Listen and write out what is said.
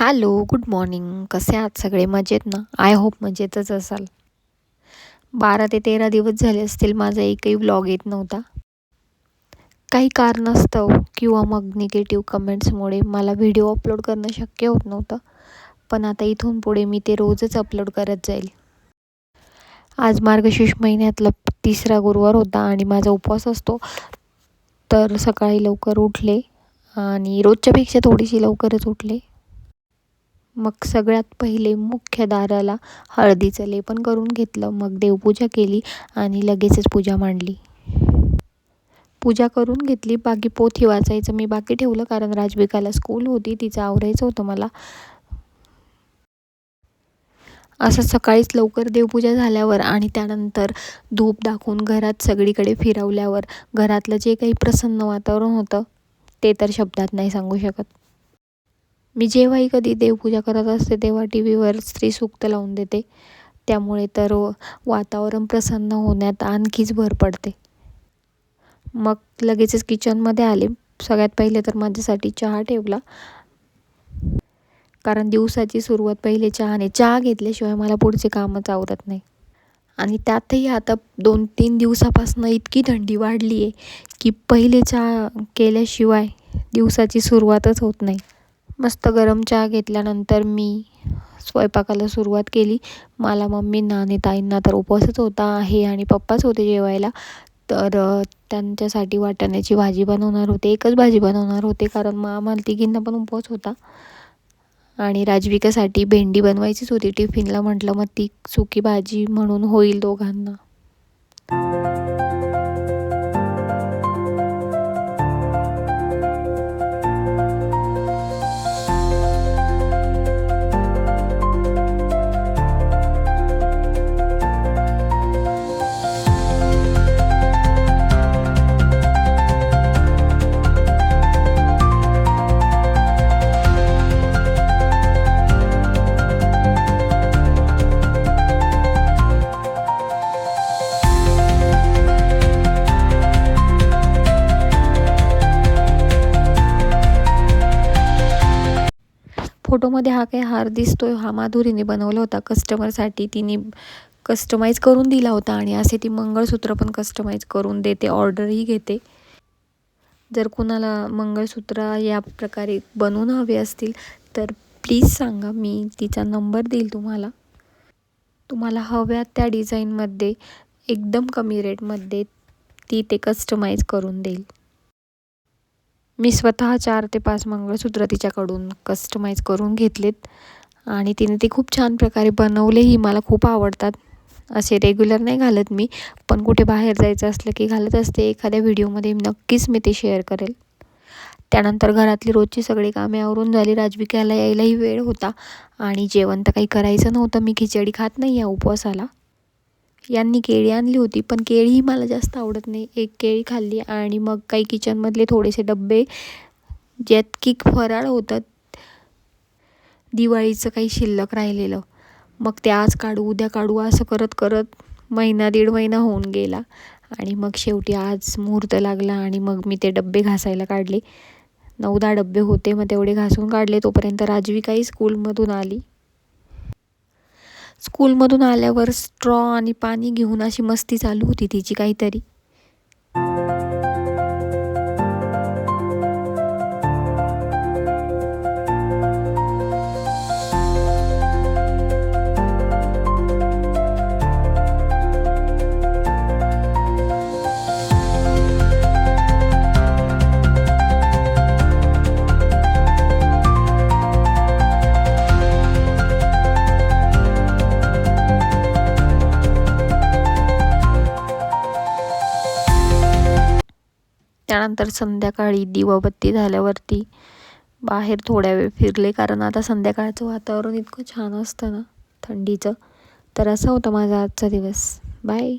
Hello good morning कसे आहात? सगळे मजेत ना? आय होप मजेतच असाल. बारा ते तेरा दिवस झाले असतील माझा एकही ब्लॉग येत नव्हता. काही कारणास्तव हो, किंवा मग निगेटिव्ह कमेंट्समुळे मला व्हिडिओ अपलोड करणं शक्य होत नव्हतं. पण आता इथून पुढे मी ते रोजच अपलोड करत जाईल. आज मार्गशीर्ष महिन्यातला तिसरा गुरुवार होता आणि माझा उपवास असतो. तर सकाळी लवकर उठले आणि रोजच्यापेक्षा थोडीशी लवकरच उठले. मग सगळ्यात पहिले मुख्य दाराला हळदीचं लेपन करून घेतलं. मग देवपूजा केली आणि लगेचच पूजा मांडली. पूजा करून घेतली. बाकी पोथी वाचायचं मी बाकी ठेवलं कारण राजविकाला स्कूल होती. तिचं आवरायचं होतं मला. असं सकाळीच लवकर देवपूजा झाल्यावर आणि त्यानंतर धूप दाखवून घरात सगळीकडे फिरवल्यावर घरातलं जे काही प्रसन्न वातावरण होतं ते तर शब्दात नाही सांगू शकत. मी जेव्हाही कधी देवपूजा करत असते तेव्हा टी व्हीवर स्त्रीसूक्त लावून देते. त्यामुळे तर वातावरण प्रसन्न होण्यात आणखीच भर पडते. मग लगेचच किचनमध्ये आले. सगळ्यात पहिले तर माझ्यासाठी चहा ठेवला. कारण दिवसाची सुरुवात पहिले चहाने चहा घेतल्याशिवाय मला पुढचे कामच आवरत नाही. आणि त्यातही आता दोन तीन दिवसापासून इतकी थंडी वाढली आहे की पहिले चहा केल्याशिवाय दिवसाची सुरुवातच होत नाही. मस्त गरम चहा घेतल्यानंतर मी स्वयंपाकाला सुरुवात केली. मला मम्मींना आणि ताईंना तर उपवासच होता आहे आणि पप्पाच होते जेवायला. तर त्यांच्यासाठी वाटाण्याची भाजी बनवणार होते. एकच भाजी बनवणार होते कारण मग आम्हाला तिघींना पण उपवास होता. आणि राजविकासाठी भेंडी बनवायचीच होती. टिफिनला म्हटलं मग ती सुकी भाजी म्हणून होईल दोघांना. फोटोमध्ये हा काही हार दिसतोय. हा माधुरीने बनवला होता. कस्टमरसाठी तिने कस्टमाइज करून दिला होता आणि असे ती मंगळसूत्र पण कस्टमाइज करून देते. ऑर्डरही घेते. जर कुणाला मंगळसूत्र या प्रकारे बनवून हवे असतील तर प्लीज सांगा. मी तिचा नंबर देईल तुम्हाला. तुम्हाला हव्या त्या डिझाईनमध्ये एकदम कमी रेटमध्ये ती ते कस्टमाइज करून देईल. मी स्वतः चार ते पाच मंगळसूत्र तिच्याकडून कस्टमाइज करून घेतलेत. आणि तिने ते खूप छान प्रकारे बनवलेही मला खूप आवडतात. असे रेग्युलर नाही घालत मी पण कुठे बाहेर जायचं असलं की घालत असते एखाद्या व्हिडिओमध्ये नक्कीच मी ते शेअर करेल. त्यानंतर घरातली रोजची सगळी कामे आवरून झाली. राजविकाला यायलाही वेळ होता आणि जेवण तर काही करायचं नव्हतं. मी खिचडी खात नाही या उपवासाला. यांनी केळी आणली होती पण केळीही मला जास्त आवडत नाही. एक केळी खाल्ली आणि मग काही किचनमधले थोडेसे डब्बे ज्यात की फराळ होतात दिवाळीचं काही शिल्लक राहिलेलं. मग ते आज काढू उद्या काढू असं करत करत महिना दीड महिना होऊन गेला आणि मग शेवटी आज मुहूर्त लागला आणि मग मी ते डब्बे घासायला काढले. नऊ दहा डब्बे होते मग तेवढे घासून काढले. तोपर्यंत राजवी काही स्कूलमधून आली. स्कूलमधून आल्यावर स्ट्रॉ आणि पाणी घेऊन अशी मस्ती चालू होती तिची काहीतरी. त्यानंतर संध्याकाळी दिवाबत्ती झाल्यावरती बाहेर थोड्या वेळ फिरले कारण आता संध्याकाळचं वातावरण इतकं छान असतं ना थंडीचं. तर असा होता माझा आजचा दिवस. बाय